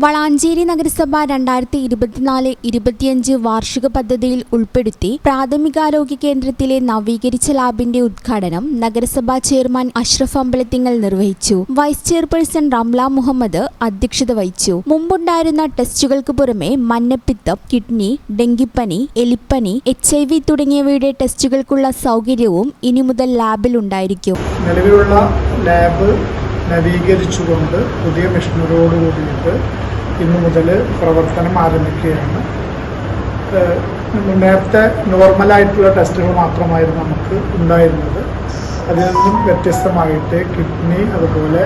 വളാഞ്ചേരി നഗരസഭ രണ്ടായിരത്തി ഇരുപത്തിനാല് ഇരുപത്തിയഞ്ച് വാർഷിക പദ്ധതിയിൽ ഉൾപ്പെടുത്തി പ്രാഥമികാരോഗ്യ കേന്ദ്രത്തിലെ നവീകരിച്ച ലാബിന്റെ ഉദ്ഘാടനം നഗരസഭാ ചെയർമാൻ അഷ്റഫ് അമ്പലത്തിങ്ങൽ നിർവഹിച്ചു. വൈസ് ചെയർപേഴ്സൺ റംല മുഹമ്മദ് അധ്യക്ഷത വഹിച്ചു. മുമ്പുണ്ടായിരുന്ന ടെസ്റ്റുകൾക്ക് പുറമെ മഞ്ഞപ്പിത്തം കിഡ്നി ഡെങ്കിപ്പനി എലിപ്പനി എച്ച് ഐ വി തുടങ്ങിയവയുടെ ടെസ്റ്റുകൾക്കുള്ള സൗകര്യവും ഇനി മുതൽ ലാബിൽ ഉണ്ടായിരിക്കും. നിലവിലുള്ള ലാബ് നവീകരിച്ചുകൊണ്ട് പുതിയ മെഷീനറിയോട് കൂടിയിട്ട് ഇന്നു മുതൽ പ്രവർത്തനം ആരംഭിക്കുകയാണ്. നേരത്തെ നോർമലായിട്ടുള്ള ടെസ്റ്റുകൾ മാത്രമായിരുന്നു നമുക്ക് ഉണ്ടായിരുന്നത്. അതിൽ നിന്നും വ്യത്യസ്തമായിട്ട് കിഡ്നി അതുപോലെ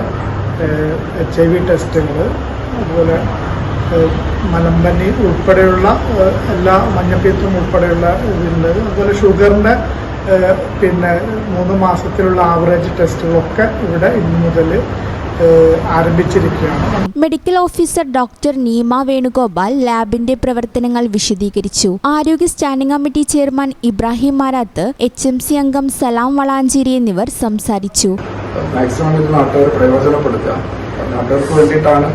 എച്ച് ഐ വി ടെസ്റ്റുകൾ അതുപോലെ മലമ്പനി ഉൾപ്പെടെയുള്ള എല്ലാ മഞ്ഞപ്പിത്തം ഉൾപ്പെടെയുള്ള ഇതുണ്ട്. അതുപോലെ ഷുഗറിന്റെ പിന്നെ മൂന്ന് മാസത്തിലുള്ള ആവറേജ് ടെസ്റ്റുകളൊക്കെ ഇവിടെ ഇന്നു മുതൽ ആരംഭിച്ചിരിക്കുകയാണ്. Medical officer doctor Neema Venugopal ലാബിന്റെ പ്രവർത്തനങ്ങൾ വിശദീകരിച്ചു. ആരോഗ്യ standing committee chairman Ibrahim Marath H M C അംഗം സലാം വളാഞ്ചേരി എന്നിവർ സംസാരിച്ചു. മാക്സിമം ഇത് നാട്ടുകാർ പ്രയോജനപ്പെടുത്തുക. നാട്ടുകാർക്ക് വേണ്ടിയിട്ടാണ്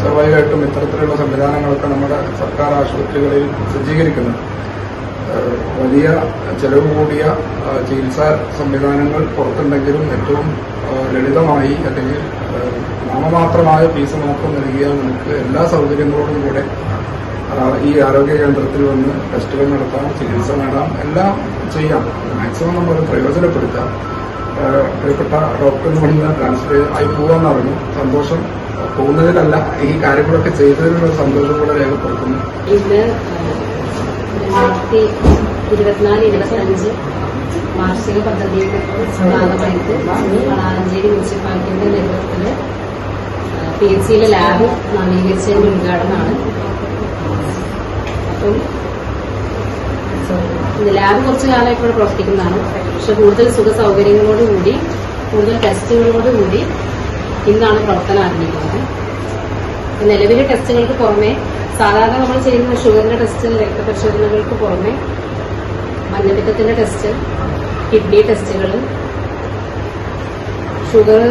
സ്വാഭാവികമായിട്ടും ഇത്തരത്തിലുള്ള സംവിധാനങ്ങളൊക്കെ നമ്മുടെ സർക്കാർ ആശുപത്രികളിൽ സജ്ജീകരിക്കുന്നത്. വലിയ ചെലവ് കൂടിയ ചികിത്സാ സംവിധാനങ്ങൾ പുറത്തുണ്ടെങ്കിലും ഏറ്റവും ലളിതമായി അല്ലെങ്കിൽ നാമമാത്രമായ ഫീസ് മാത്രം നൽകിയാൽ നമുക്ക് എല്ലാ സൗകര്യങ്ങളോടും കൂടെ ഈ ആരോഗ്യ കേന്ദ്രത്തിൽ വന്ന് ടെസ്റ്റുകൾ നടത്താം ചികിത്സ നേടാം എല്ലാം ചെയ്യാം. മാക്സിമം നമ്മൾ പ്രയോജനപ്പെടുത്താം. പ്രിയപ്പെട്ട ഡോക്ടറിന് മുന്നിൽ ട്രാൻസ്ഫർ ആയി പോകാന്ന് പറഞ്ഞു സന്തോഷം. പോകുന്നതിലല്ല ഈ കാര്യങ്ങളൊക്കെ ചെയ്തതിനുള്ള സന്തോഷം കൂടെ രേഖപ്പെടുത്തുന്നു. വാർഷിക പദ്ധതിയുടെ ഭാഗമായിട്ട് വളാഞ്ചേരി മുനിസിപ്പാലിറ്റിയുടെ നേതൃത്വത്തിൽ പി എച്ച് സിയിലെ ലാബ് നവീകരിച്ചതിന്റെ ഉദ്ഘാടനമാണ്. അപ്പം ലാബ് കുറച്ച് കാലമായിട്ട് ഇവിടെ പ്രവർത്തിക്കുന്നതാണ്. പക്ഷെ കൂടുതൽ സുഖ സൗകര്യങ്ങളോടുകൂടി കൂടുതൽ ടെസ്റ്റുകളോടുകൂടി ഇന്നാണ് പ്രവർത്തനം ആരംഭിക്കുന്നത്. നിലവിലെ ടെസ്റ്റുകൾക്ക് പുറമെ സാധാരണ നമ്മൾ ചെയ്യുന്ന ഷുഗറിന്റെ ടെസ്റ്റ് രക്തപരിശോധനകൾക്ക് പുറമെ മഞ്ഞപ്പിത്തത്തിന്റെ ടെസ്റ്റ് കിഡ്നി ടെസ്റ്റുകൾ ഷുഗർ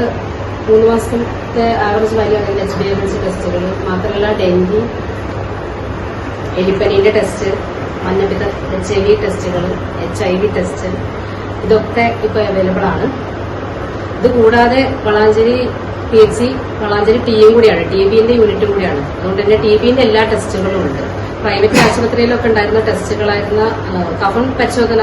മൂന്ന് മാസത്തെ ആവറേജ് വാല്യൂ അല്ലെങ്കിൽ എച്ച് ബി എം എച്ച് ടെസ്റ്റുകൾ മാത്രമല്ല ഡെങ്കി എലിപ്പനീന്റെ ടെസ്റ്റ് മഞ്ഞപ്പിത്ത എച്ച് ഐ വി ടെസ്റ്റുകൾ എച്ച് ഐ വി ടെസ്റ്റ് ഇതൊക്കെ ഇപ്പോൾ അവൈലബിൾ ആണ്. ഇത് കൂടാതെ Valanchery P H C Valanchery ടിയും കൂടിയാണ്. ടി ബിന്റെ യൂണിറ്റും കൂടിയാണ്. അതുകൊണ്ട് തന്നെ ടി ബിന്റെ എല്ലാ ടെസ്റ്റുകളും ഉണ്ട്. പ്രൈവറ്റ് ആശുപത്രിയിലൊക്കെ ഉണ്ടായിരുന്ന ടെസ്റ്റുകളായിരുന്ന കഫൺ പരിശോധന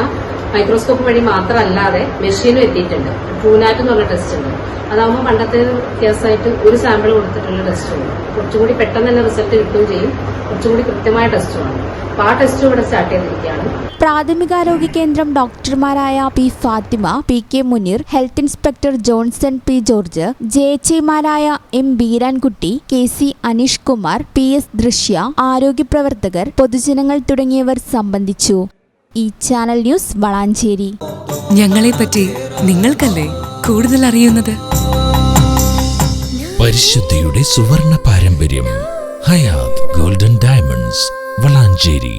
മൈക്രോസ്കോപ്പ് വഴി മാത്രമല്ലാതെ മെഷീനും എത്തിയിട്ടുണ്ട്. ട്രൂനാറ്റ് എന്ന് പറഞ്ഞ ടെസ്റ്റ് ഉണ്ട്. അതാകുമ്പോൾ പണ്ടത്തെ കേസായിട്ട് ഒരു സാമ്പിൾ കൊടുത്തിട്ടുള്ള ടെസ്റ്റ് ഉണ്ട്. കുറച്ചുകൂടി പെട്ടെന്ന് തന്നെ റിസൾട്ട് കിട്ടുകയും ചെയ്യും. കുറച്ചുകൂടി കൃത്യമായ ടെസ്റ്റുമാണ് അപ്പോൾ ആ ടെസ്റ്റും ഇവിടെ സ്റ്റാർട്ട് ചെയ്തിരിക്കുകയാണ് പ്രാഥമികാരോഗ്യ കേന്ദ്രം ഡോക്ടർമാരായ P Fathima P K Muneer health inspector Johnson P George J H ഐമാരായ M Beerankutty K C Aneesh Kumar P S Drishya ആരോഗ്യ പ്രവർത്തകർ പൊതുജനങ്ങൾ തുടങ്ങിയവർ സംബന്ധിച്ചു. ഈ ചാനൽ ന്യൂസ് വളാഞ്ചേരി. ഞങ്ങളെ പറ്റി നിങ്ങൾക്കല്ലേ കൂടുതൽ അറിയുന്നത്? പരിശുദ്ധിയുടെ സുവർണ പാരമ്പര്യം ഹയാത് ഗോൾഡൻ ഡയമണ്ട്സ് വളാഞ്ചേരി